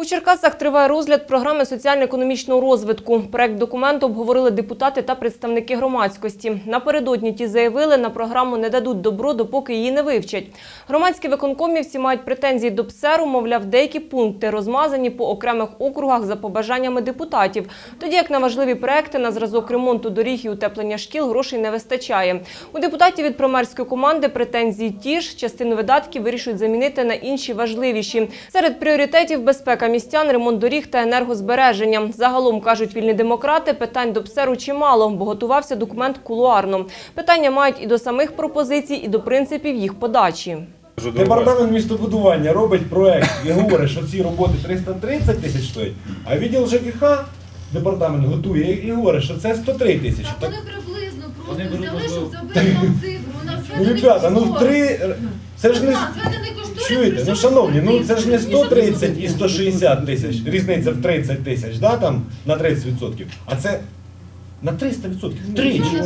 У Черкасах триває розгляд програми соціально-економічного розвитку. Проект документу обговорили депутати та представники громадськості. Напередодні ті заявили, на програму не дадуть добро, допоки її не вивчать. Громадські виконкомівці мають претензії до ПСЕРу, мовляв, деякі пункти розмазані по окремих округах за побажаннями депутатів. Тоді як на важливі проекти на зразок ремонту доріг і утеплення шкіл грошей не вистачає. У депутатів від промерської команди претензії ті ж, частину видатків вирішують замінити на інші важливіші. Серед пріоритетів безпека містян, ремонт доріг та енергозбереження. Загалом, кажуть вільні демократи, питань до ПСЕРу чимало, бо готувався документ кулуарно. Питання мають і до самих пропозицій, і до принципів їх подачі. Департамент містобудування робить проект і говорить, що ці роботи 330 тисяч стоять, а відділ ЖКХ департамент готує і говорить, що це 103 тисячі. Так Так, вони приблизно просто взяли, щоб можливо, цифру. Ну, ребята, ну три. Це ж не чуєте, ну шановні, ну це ж не 130 130 і 160 тисяч, різниця в 30 тисяч, да, там на 30%, а це на 300%, втричі.